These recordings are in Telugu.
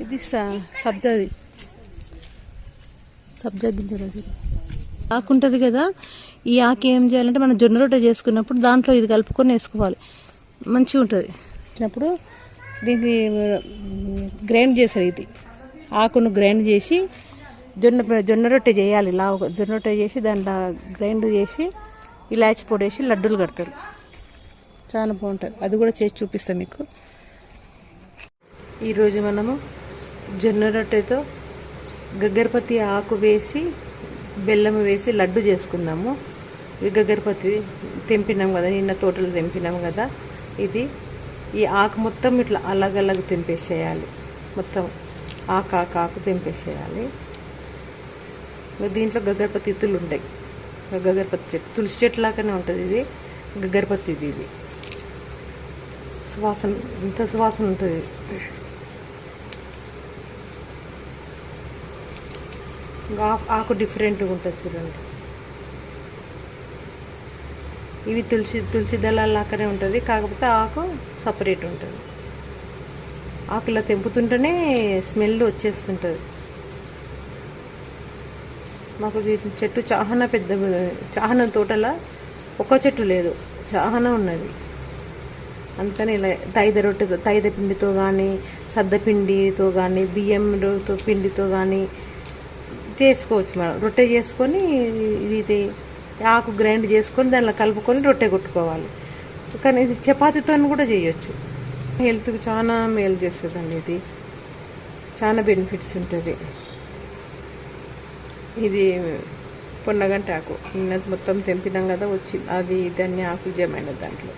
ఇది స- సబ్జాది. సబ్జా గింజలు ఆకు ఉంటుంది కదా ఈ ఆకు ఏం చేయాలంటే మనం జొన్న రొట్టె చేసుకున్నప్పుడు దాంట్లో ఇది కలుపుకొని వేసుకోవాలి. మంచిగా ఉంటుంది. వచ్చినప్పుడు దీన్ని గ్రైండ్ చేస్తారు ఇది. ఆకును గ్రైండ్ చేసి జొన్న జొన్న రొట్టె చేయాలి. ఇలా జొన్న రొట్టె చేసి దాంట్లో గ్రైండ్ చేసి ఇలాచి పొడి వేసి లడ్డూలు కడతారు. చాలా బాగుంటుంది. అది కూడా చేసి చూపిస్తాం మీకు. ఈరోజు మనము జొన్న రొట్టెతో గగ్గరపతి ఆకు వేసి బెల్లం వేసి లడ్డు చేసుకుందాము. ఇది గగ్గరపతి తెంపినాం కదా నిన్న తోటలో తెంపినాం కదా. ఇది ఈ ఆకు మొత్తం ఇట్లా అలగలగ తెంపేసేయాలి. మొత్తం ఆకు ఆకు ఆకు తెంపేసేయాలి. దీంట్లో గగ్గరపతి ఇత్తులు ఉంటాయి. గగ్గరపతి చెట్టు తులసి చెట్టు లాగానే ఉంటుంది ఇది. గగ్గరపతి ఇది ఇది. సువాసన ఇంత సువాసన ఉంటుంది. ఇంకా ఆకు డిఫరెంట్గా ఉంటుంది చూడండి. ఇవి తులసి తులసి దళాలాగానే ఉంటుంది. కాకపోతే ఆకు సపరేట్ ఉంటుంది. ఆకులా తెంపుతుంటేనే స్మెల్ వచ్చేస్తుంటుంది. మాకు చెట్టు చాహన పెద్ద చాహన తోటల ఒక చెట్టు లేదు. చాహన ఉన్నది. అంతనే ఇలా తైద రొట్టెతో తైద పిండితో కానీ సద్ద పిండితో కానీ బియ్యంతో పిండితో కానీ చేసుకోవచ్చు మనం. రొట్టె చేసుకొని ఇది ఆకు గ్రైండ్ చేసుకొని దానిలో కలుపుకొని రొట్టె కొట్టుకోవాలి. కానీ ఇది చపాతీతో కూడా చేయొచ్చు. హెల్త్కి చాలా మేలు చేస్తుందండి ఇది. చాలా బెనిఫిట్స్ ఉంటుంది. ఇది పొన్నగంట ఆకు. నిన్న మొత్తం తెంపినాం కదా వచ్చి అది దాన్ని ఆకు జమైన దాంట్లో.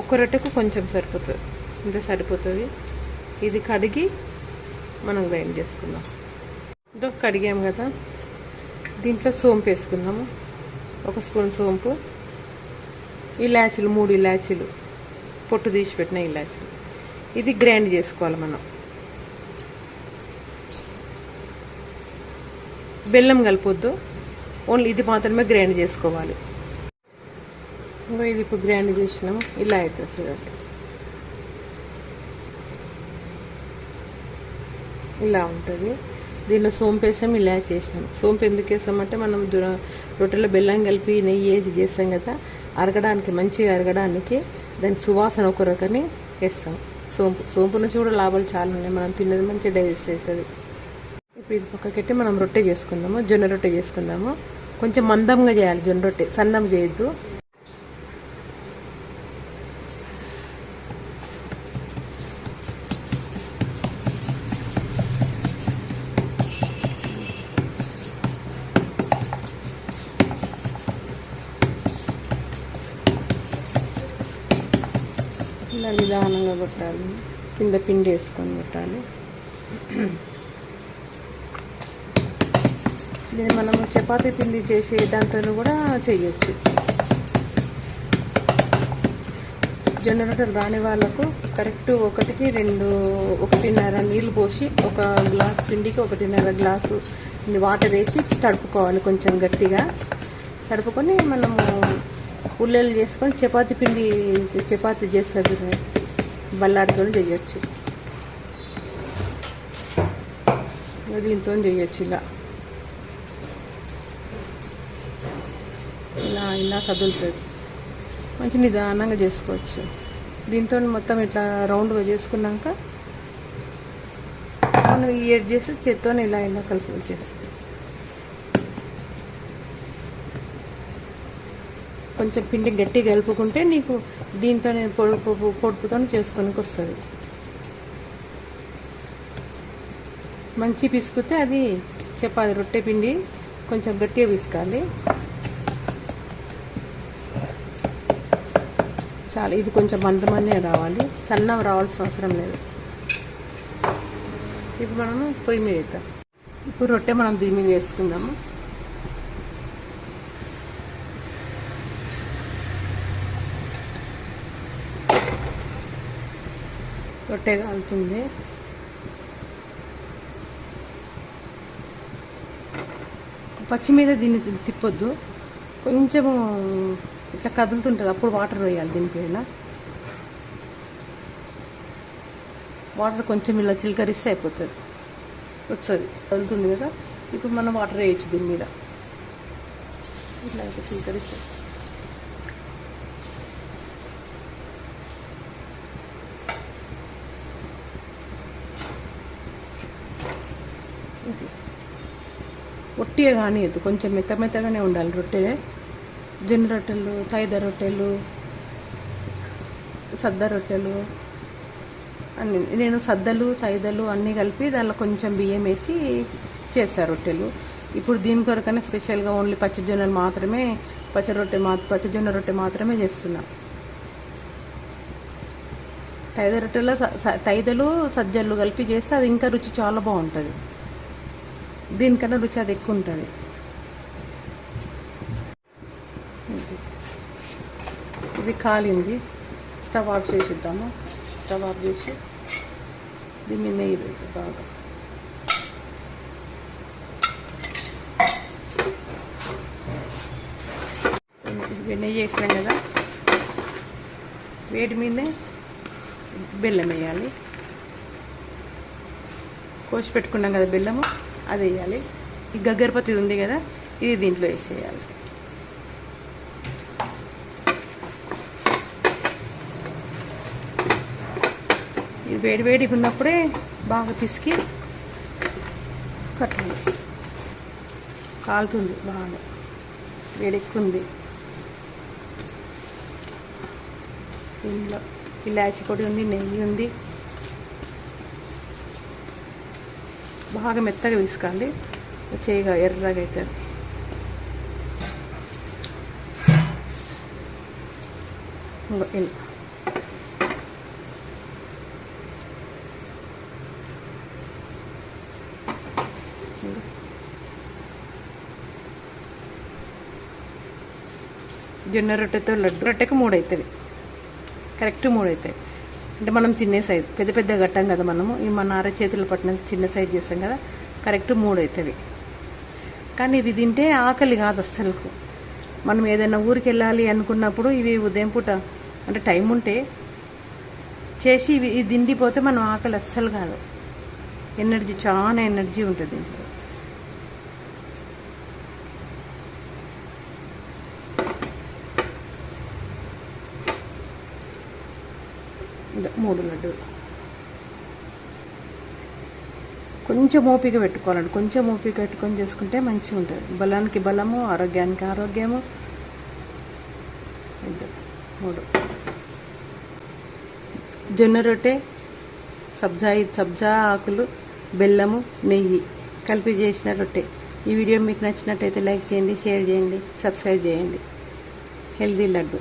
ఒక్క రొట్టెకు కొంచెం సరిపోతుంది. ఇంత సరిపోతుంది? ఇది కడిగి మనం గ్రైండ్ చేసుకుందాం. ఇదో కడిగాం కదా. దీంట్లో సోంపు వేసుకుందాము. ఒక స్పూన్ సోంపు. ఇలాచీలు మూడు ఇలాచీలు. పొట్టు తీసి పెట్టిన ఇలాచీలు. ఇది గ్రైండ్ చేసుకోవాలి మనం. బెల్లం కలపొద్దు. ఓన్లీ ఇది మాత్రమే గ్రైండ్ చేసుకోవాలి. ఇంకా ఇది ఇప్పుడు గ్రైండ్ చేసినాము. ఇలా అవుతుంది చూడండి. ఇలా ఉంటుంది. దీనిలో సోంపు వేసాం ఇలా చేసాం సోంపు ఎందుకు వేసామంటే మనం దుర- రొట్టెలో బెల్లం కలిపి నెయ్యి వేసి చేస్తాం కదా అరగడానికి మంచిగా అరగడానికి దాని సువాసన ఒక రకని వేస్తాం. సోంపు సోంపు నుంచి కూడా లాభాలు చాలా ఉన్నాయి. మనం తిన్నది మంచి డైజెస్ట్ అవుతుంది. ఇప్పుడు ఇది పక్కకెట్టి మనం రొట్టె చేసుకుందాము జొన్న రొట్టె చేసుకుందాము. కొంచెం మందంగా చేయాలి జొన్న రొట్టె. సన్నం చేయొద్దు. నిదానంగా కొట్టాలి. కింద పిండి వేసుకొని కొట్టాలి. దీన్ని మనం చపాతీ పిండి చేసే దాంతో కూడా చేయొచ్చు. జొన్న రొట్టెలు రాని వాళ్ళకు కరెక్ట్ ఒకటికి రెండు ఒకటిన్నర నీళ్ళు పోసి ఒక గ్లాస్ పిండికి ఒకటిన్నర గ్లాసు వాటర్ వేసి తడుపుకోవాలి కొంచెం గట్టిగా. తడుపుకొని మనము ఉల్లెలు చేసుకొని చపాతీ పిండి చపాతీ చేస్తారు బల్లారితో చేయొచ్చు దీంతో చేయొచ్చు ఇలా. ఇలా ఇలా కదులుతుంది మంచి నిదానంగా చేసుకోవచ్చు. దీంతో మొత్తం ఇట్లా రౌండ్గా చేసుకున్నాక మనం ఈ ఎడ్ చేసి చేత్తో ఇలా ఇలా కలుపులు చేస్తాం. కొంచెం పిండి గట్టిగా కలుపుకుంటే నీకు దీంతో పొడుపు పొడుపుతో చేసుకొనికి వస్తుంది. మంచి పిసుకుతే అది చెప్పాలి రొట్టె పిండి కొంచెం గట్టిగా పిసుకాలి. చాలా ఇది కొంచెం మందమనే రావాలి. సన్నం రావాల్సిన అవసరం లేదు. ఇప్పుడు మనము పొయ్యి మీద ఇప్పుడు రొట్టె మనం దీని మీద వేసుకుందాము. రొట్టె కాలుతుంది. పచ్చి మీద దీన్ని తిప్పొద్దు. కొంచెము ఇట్లా కదులుతుంటుంది అప్పుడు వాటర్ వేయాలి దీనిపైన వాటర్ కొంచెం ఇలా చిలకరిస్తే అయిపోతుంది. వచ్చేది కదులుతుంది కదా. ఇప్పుడు మనం వాటర్ వేయచ్చు దీని మీద. ఇట్లా అయితే చిలకరిస్తే ఇది. గట్టిగా కానియద్దు కొంచెం మెత్త మెత్తగానే ఉండాలి రొట్టె. జొన్న రొట్టెలు తైద రొట్టెలు సద్ద రొట్టెలు అన్ని. నేను సద్దలు తైదలు అన్నీ కలిపి దానిలో కొంచెం బియ్యం వేసి చేస్తాను రొట్టెలు. ఇప్పుడు దీని కొరకనే స్పెషల్గా ఓన్లీ పచ్చజొన్నలు మాత్రమే పచ్చ రొట్టె మా పచ్చజొన్న రొట్టె మాత్రమే చేస్తున్నా. తైద రొట్టెలో స- తైదలు సజ్జలు కలిపి చేస్తే అది ఇంకా రుచి చాలా బాగుంటుంది. దీనికన్నా రుచి అది ఎక్కువ ఉంటుంది. ఇది. కాలింది. స్టవ్ ఆఫ్ చేసిద్దాము. స్టవ్ ఆఫ్ చేసి దీన్ని మీద నెయ్యి పెట్టి బాగా. నెయ్యి వేసినాం కదా. వేడి మీదనే బెల్లం వేయాలి. కోసి పెట్టుకున్నాం కదా బెల్లము. అది వేయాలి. ఈ గగ్గరపతి ఉంది కదా ఇది దీంట్లో వేసేయాలి. ఇది వేడి వేడిగా ఉన్నప్పుడే బాగా పిసికి కట్టాలి కాలుతుంది బాగా వేడెక్కుంది ఇందులో ఇలాచి పొడి ఉంది నెయ్యి ఉంది. బాగా మెత్తగా పిసుకాలి చేయగా ఎర్రగా అవుతుంది జొన్న రొట్టెతో లడ్డు. రొట్టెకు మూడు అవుతుంది కరెక్ట్ మూడు అవుతాయి అంటే మనం చిన్న సైజు పెద్ద పెద్ద కట్టాం కదా మనము. ఈ మన అర చేతులు పట్టినంత చిన్న సైజు చేస్తాం కదా. కరెక్ట్ మూడు అవుతుంది కానీ ఇది తింటే ఆకలి కాదు అస్సలకు. మనం ఏదైనా ఊరికి వెళ్ళాలి అనుకున్నప్పుడు ఇవి ఉదయం పూట అంటే టైం ఉంటే చేసి ఇవి ఇది తిండిపోతే మనం ఆకలి అస్సలు కాదు. ఎనర్జీ చాలా ఎనర్జీ ఉంటుంది మూడు లడ్డూలు కొంచెం ఓపిక పెట్టుకోవాలండి. కొంచెం ఓపిక పెట్టుకొని చేసుకుంటే మంచిగా ఉంటుంది. బలానికి బలము ఆరోగ్యానికి ఆరోగ్యము. ఇద్దరు మూడు. జొన్న రొట్టె సబ్జా సబ్జా ఆకులు బెల్లము నెయ్యి కలిపి చేసిన రొట్టె. ఈ వీడియో మీకు నచ్చినట్టయితే లైక్ చేయండి షేర్ చేయండి సబ్స్క్రైబ్ చేయండి. హెల్దీ లడ్డు.